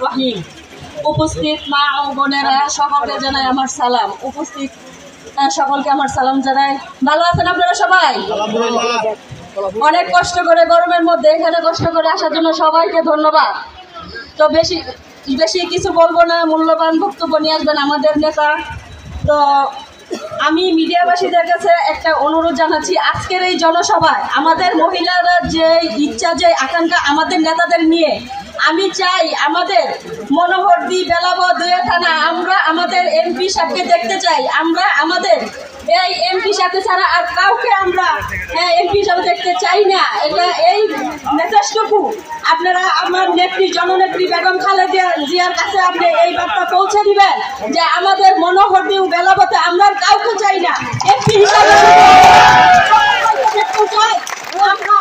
রহিম উপস্থিত মা ও বোনেরা সকলকে জানাই আমার সালাম। উপস্থিত সকলকে আমার সালাম জানাই। ভালো আছেন আপনারা সবাই? অনেক কষ্ট করে গরমের মধ্যে এখানে কষ্ট করে আসার জন্য সবাইকে ধন্যবাদ। তো বেশি বেশি কিছু বলব না মূল্যবান বক্তব্য নিয়ে আসবেন আমাদের নেতা। তো আমি মিডিয়াবাসীদের কাছে একটা অনুরোধ জানাচ্ছি, আজকের এই জনসভায় আমাদের মহিলারা যে ইচ্ছা, যে আকাঙ্ক্ষা আমাদের নেতাদের নিয়ে, আমি চাই আমাদের মনোহরদি বেলাব দুয়ে থানা আমরা আমাদের এমপি সাহেবকে দেখতে চাই, আমরা আমাদের এই এমপি সাথে ছাড়া আর কাউকে আমরা হ্যাঁ এমপি হিসাবে দেখতে চাই না। এটা এই মেসেজটুকু আপনারা আমার নেত্রী, জননেত্রী বেগম খালেদা জিয়ার কাছে আপনি এই বার্তা পৌঁছে দিবেন যে আমাদের মনোহরদি ও বেলাবতে আমরা আর কাউকে চাই না এমপি হিসাবে দেখতে চাই আমরা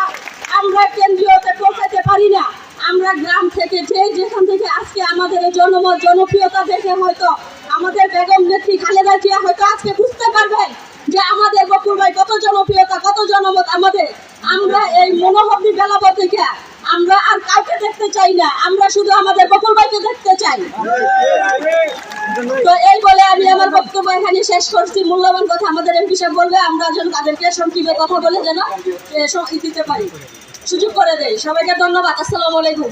আমরা কেন্দ্রীয়তে পৌঁছাতে পারি না। আমরা গ্রাম থেকে যে যেখান থেকে আজকে আমাদের জনমত জনপ্রিয়তা দেখে হয়তো আমাদের বেগম নেত্রী খালেদা জিয়া হয়তো আজকে বুঝতে পারবেন যে আমাদের বকুল ভাই কত জনপ্রিয়তা, কত জনমত আমাদের। আমরা এই মনোহরদি বেলাব থেকে আমরা আর কাউকে দেখতে চাই না, আমরা শুধু আমাদের বকুল ভাইকে দেখতে চাই। তো এই বলে আমি আমার বক্তব্য এখানে শেষ করছি। মূল্যবান কথা আমাদের এমপি সাহেব বলবে, আমরা যেন তাদেরকে সংক্ষিপ্ত কথা বলে যেন দিতে পারি। সুযোগ করে দেয়। সবাইকে ধন্যবাদ। আসসালামু আলাইকুম।